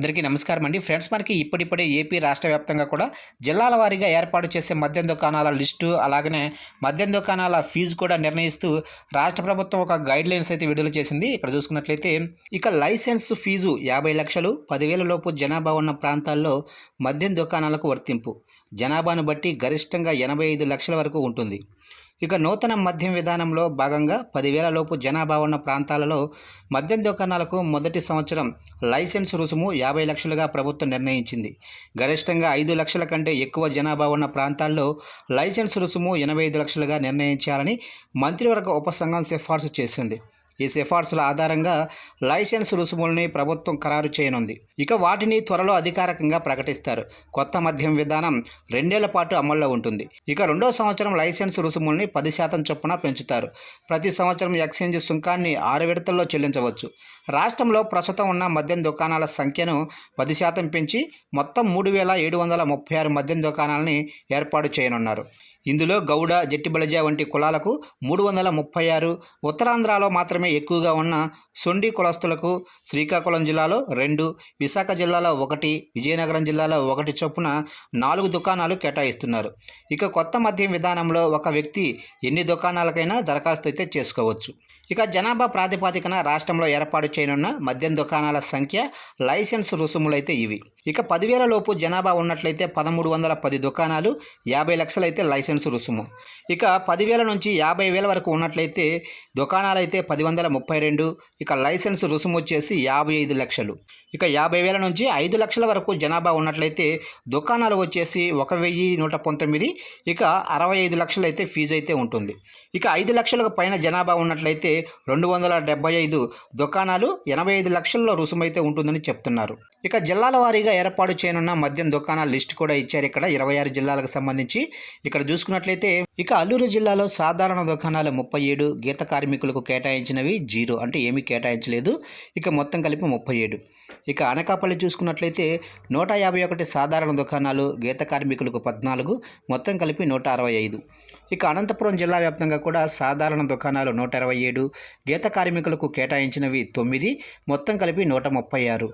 అందరికీ నమస్కారం అండి. ఫ్రెండ్స్ మనకి ఇప్పటిప్పుడే ఏపీ రాష్ట్ర వ్యాప్తంగా కూడా జిల్లాల వారీగా ఏర్పాటు చేసే మద్యం దుకాణాల లిస్టు అలాగనే మద్యం దుకాణాల ఫీజు కూడా నిర్ణయిస్తూ రాష్ట్ర ప్రభుత్వం ఒక గైడ్ లైన్స్ అయితే విడుదల చేసింది. ఇక్కడ చూసుకున్నట్లయితే ఇక లైసెన్స్ ఫీజు యాభై లక్షలు పదివేల లోపు జనాభా ఉన్న ప్రాంతాల్లో మద్యం దుకాణాలకు వర్తింపు. జనాభాను బట్టి గరిష్టంగా ఎనభై ఐదు లక్షల వరకు ఉంటుంది. ఇక నూతన మద్యం విధానంలో భాగంగా పదివేల లోపు జనాభా ఉన్న ప్రాంతాలలో మద్యం దుకాణాలకు మొదటి సంవత్సరం లైసెన్స్ రుసుము యాభై లక్షలుగా ప్రభుత్వం నిర్ణయించింది. గరిష్టంగా ఐదు లక్షల కంటే ఎక్కువ జనాభా ఉన్న ప్రాంతాల్లో లైసెన్స్ రుసుము ఎనభై ఐదు లక్షలుగా నిర్ణయించాలని మంత్రివర్గ ఉపసంఘం సిఫార్సు చేసింది. ఈ సిఫార్సుల ఆధారంగా లైసెన్స్ రుసుముల్ని ప్రభుత్వం ఖరారు చేయనుంది. ఇక వాటిని త్వరలో అధికారికంగా ప్రకటిస్తారు. కొత్త మద్యం విధానం రెండేళ్ళ పాటు అమల్లో ఉంటుంది. ఇక రెండో సంవత్సరం లైసెన్స్ రుసుముల్ని పది శాతం చొప్పున పెంచుతారు. ప్రతి సంవత్సరం ఎక్స్చేంజ్ సుంకాన్ని ఆరు విడతల్లో చెల్లించవచ్చు. రాష్ట్రంలో ప్రస్తుతం ఉన్న మద్యం దుకాణాల సంఖ్యను పది శాతం పెంచి మొత్తం మూడు వేల ఏడు వందల ముప్పై ఆరు మద్యం దుకాణాలని ఏర్పాటు చేయనున్నారు. ఇందులో గౌడ జట్టిబలజ వంటి కులాలకు మూడు వందల ముప్పై ఆరు ఉత్తరాంధ్రలో మాత్రమే ఎక్కువగా ఉన్న సొండి కులస్తులకు శ్రీకాకుళం జిల్లాలో రెండు విశాఖ జిల్లాలో ఒకటి విజయనగరం జిల్లాలో ఒకటి చొప్పున నాలుగు దుకాణాలు కేటాయిస్తున్నారు. ఇక కొత్త మద్యం విధానంలో ఒక వ్యక్తి ఎన్ని దుకాణాలకైనా దరఖాస్తు అయితే చేసుకోవచ్చు. ఇక జనాభా ప్రాతిపాదికన రాష్ట్రంలో ఏర్పాటు చేయనున్న మద్యం దుకాణాల సంఖ్య లైసెన్స్ రుసుములైతే ఇవి. ఇక పదివేల లోపు జనాభా ఉన్నట్లయితే పదమూడు వందల పది దుకాణాలు యాభై లక్షలైతే లైసెన్స్ రుసుము ఇక పదివేల నుంచి యాభై వేల వరకు ఉన్నట్లయితే దుకాణాలు అయితే పది వందల ముప్పై రెండు ఇక లైసెన్స్ రుసుము వచ్చేసి యాభై ఐదు లక్షలు. ఇక యాభై వేల నుంచి ఐదు లక్షల వరకు జనాభా ఉన్నట్లయితే దుకాణాలు వచ్చేసి ఒక వెయ్యి నూట పంతొమ్మిది ఇక అరవై ఐదు లక్షలు అయితే ఫీజు అయితే ఉంటుంది. ఇక ఐదు లక్షలకు పైన జనాభా ఉన్నట్లయితే రెండు వందల డెబ్బై ఐదు దుకాణాలు ఎనభై ఐదు లక్షల్లో అయితే ఉంటుందని చెప్తున్నారు. ఇక జిల్లాల వారీగా ఏర్పాటు చేయనున్న మద్యం దుకాణాల లిస్ట్ కూడా ఇచ్చారు. ఇక్కడ ఇరవై ఆరు జిల్లాలకు సంబంధించి. ఇక్కడ చూసుకున్నట్లయితే ఇక అల్లూరు జిల్లాలో సాధారణ దుకాణాలు ముప్పై ఏడు గీత కార్మికులకు కేటాయించినవి జీరో అంటే ఏమీ కేటాయించలేదు. ఇక మొత్తం కలిపి ముప్పై ఏడు. ఇక అనకాపల్లి చూసుకున్నట్లయితే నూట యాభై ఒకటి సాధారణ దుకాణాలు గీత కార్మికులకు పద్నాలుగు మొత్తం కలిపి నూట అరవై ఐదు. ఇక అనంతపురం జిల్లా వ్యాప్తంగా కూడా సాధారణ దుకాణాలు నూట ఇరవై ఏడు గీత కార్మికులకు కేటాయించినవి తొమ్మిది మొత్తం కలిపి నూట ముప్పై ఆరు.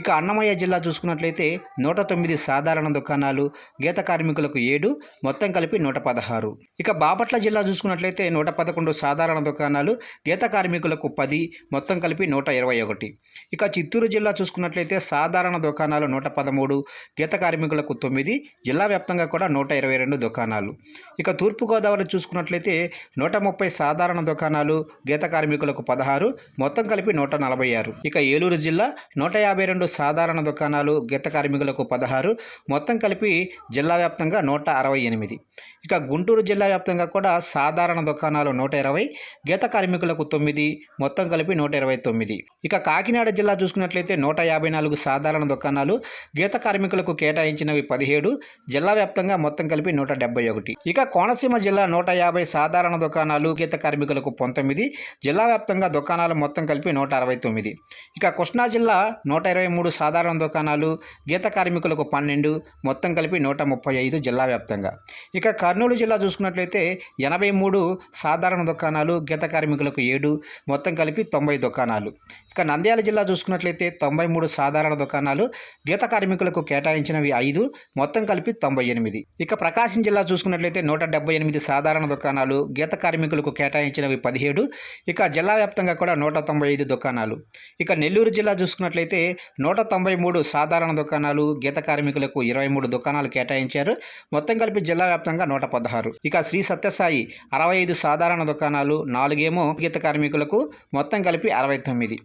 ఇక అన్నమయ్య జిల్లా చూసుకున్నట్లయితే నూట తొమ్మిది సాధారణ దుకాణాలు గీత కార్మికులకు ఏడు మొత్తం కలిపి నూట పదహారు. ఇక బాపట్ల జిల్లా చూసుకున్నట్లయితే నూట పదకొండు సాధారణ దుకాణాలు గీత కార్మికులకు పది మొత్తం కలిపి నూట ఇరవై ఒకటి. ఇక చిత్తూరు జిల్లా చూసుకున్నట్లయితే సాధారణ దుకాణాలు నూట పదమూడు గీత కార్మికులకు తొమ్మిది జిల్లా వ్యాప్తంగా కూడా నూట ఇరవై రెండు దుకాణాలు. ఇక తూర్పుగోదావరి చూసుకున్నట్లయితే నూట ముప్పై సాధారణ దుకాణాలు గీత కార్మికులకు పదహారు మొత్తం కలిపి నూట నలభై ఆరు. ఇక ఏలూరు జిల్లా నూట యాభై రెండు సాధారణ దుకాణాలు గీత కార్మికులకు పదహారు మొత్తం కలిపి జిల్లా వ్యాప్తంగా నూట అరవై ఎనిమిది. ఇక గుంటూరు జిల్లా వ్యాప్తంగా కూడా సాధారణ దుకాణాలు నూట ఇరవై గీత కార్మికులకు తొమ్మిది మొత్తం కలిపి నూట ఇరవై తొమ్మిది. ఇక కాకినాడ జిల్లా చూసుకున్నట్లయితే నూట యాభై నాలుగు సాధారణ దుకాణాలు గీత కార్మికులకు కేటాయించినవి పదిహేడు జిల్లా వ్యాప్తంగా మొత్తం కలిపి నూట డెబ్బై ఒకటి. ఇక కోనసీమ జిల్లా నూట యాభై సాధారణ దుకాణాలు గీత కార్మికులకు పంతొమ్మిది జిల్లా వ్యాప్తంగా దుకాణాలు మొత్తం కలిపి నూట అరవై తొమ్మిది. ఇక కృష్ణా జిల్లా నూట ఇరవై మూడు సాధారణ దుకాణాలు గీత కార్మికులకు పన్నెండు మొత్తం కలిపి నూట ముప్పై ఐదు జిల్లా వ్యాప్తంగా. ఇక కర్నూలు జిల్లా చూసుకున్నట్లయితే ఎనభై మూడు సాధారణ దుకాణాలు గీత కార్మికులకు ఏడు మొత్తం కలిపి తొంభై దుకాణాలు. ఇక నంద్యాల జిల్లా చూసుకున్నట్లయితే తొంభై మూడు సాధారణ దుకాణాలు గీత కార్మికులకు కేటాయించినవి ఐదు మొత్తం కలిపి తొంభై ఎనిమిది. ఇక ప్రకాశం జిల్లా చూసుకున్నట్లయితే నూట డెబ్బై ఎనిమిది సాధారణ దుకాణాలు గీత కార్మికులకు కేటాయించినవి పదిహేడు ఇక జిల్లా వ్యాప్తంగా కూడా నూట తొంభై ఐదు దుకాణాలు. ఇక నెల్లూరు జిల్లా చూసుకున్నట్లయితే నూట తొంభై మూడు సాధారణ దుకాణాలు గీత కార్మికులకు ఇరవై మూడు దుకాణాలు కేటాయించారు మొత్తం కలిపి జిల్లా వ్యాప్తంగా నూట పదహారు. ఇక శ్రీ సత్యసాయి అరవై ఐదు సాధారణ దుకాణాలు నాలుగేమో గీత కార్మికులకు మొత్తం కలిపి అరవై తొమ్మిది.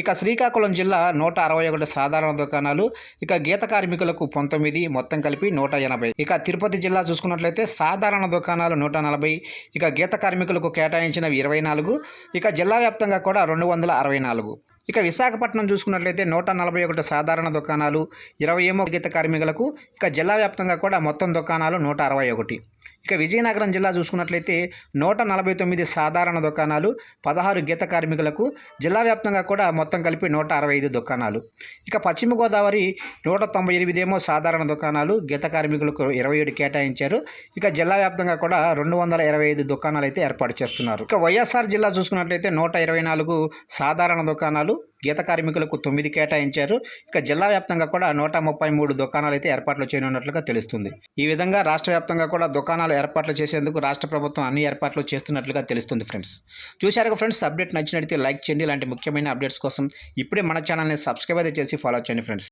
ఇక శ్రీకాకుళం జిల్లా నూట అరవై ఒకటి సాధారణ దుకాణాలు ఇక గీత కార్మికులకు పంతొమ్మిది మొత్తం కలిపి నూట ఎనభై. ఇక తిరుపతి జిల్లా చూసుకున్నట్లయితే సాధారణ దుకాణాలు నూట నలభై ఇక గీత కార్మికులకు కేటాయించినవి ఇరవై నాలుగు ఇక జిల్లా వ్యాప్తంగా కూడా రెండు వందల అరవై నాలుగు. ఇక విశాఖపట్నం చూసుకున్నట్లయితే నూట నలభై ఒకటి సాధారణ దుకాణాలు ఇరవై ఏమో గీత కార్మికులకు ఇక జిల్లా వ్యాప్తంగా కూడా మొత్తం దుకాణాలు నూట అరవై ఒకటి. ఇక విజయనగరం జిల్లా చూసుకున్నట్లయితే నూట నలభై తొమ్మిది సాధారణ దుకాణాలు పదహారు గీత కార్మికులకు జిల్లా వ్యాప్తంగా కూడా మొత్తం కలిపి నూట అరవై ఐదు దుకాణాలు. ఇక పశ్చిమ గోదావరి నూట తొంభై ఎనిమిదేమో సాధారణ దుకాణాలు గీత కార్మికులకు ఇరవై ఏడు కేటాయించారు. ఇక జిల్లా వ్యాప్తంగా కూడా రెండు వందల ఇరవై ఐదు దుకాణాలు అయితే ఏర్పాటు చేస్తున్నారు. ఇక వైఎస్ఆర్ జిల్లా చూసుకున్నట్లయితే నూట ఇరవై నాలుగు సాధారణ దుకాణాలు గీత కార్మికులకు తొమ్మిది కేటాయించారు. ఇక జిల్లా వ్యాప్తంగా కూడా నూట ముప్పై మూడు దుకాణాలు అయితే ఏర్పాట్లు చేయనున్నట్లుగా తెలుస్తుంది. ఈ విధంగా రాష్ట్ర వ్యాప్తంగా కూడా దుకాణాలు ఏర్పాట్లు చేసేందుకు రాష్ట్ర ప్రభుత్వం అన్ని ఏర్పాట్లు చేస్తున్నట్లుగా తెలుస్తుంది ఫ్రెండ్స్. చూశారు ఫ్రెండ్స్ అప్డేట్ నచ్చినట్లయితే లైక్ చేయండి. ఇలాంటి ముఖ్యమైన అప్డేట్స్ కోసం ఇప్పుడే మన ఛానల్ని సబ్స్క్రైబ్ అయితే చేసి ఫాలో చేయండి ఫ్రెండ్స్.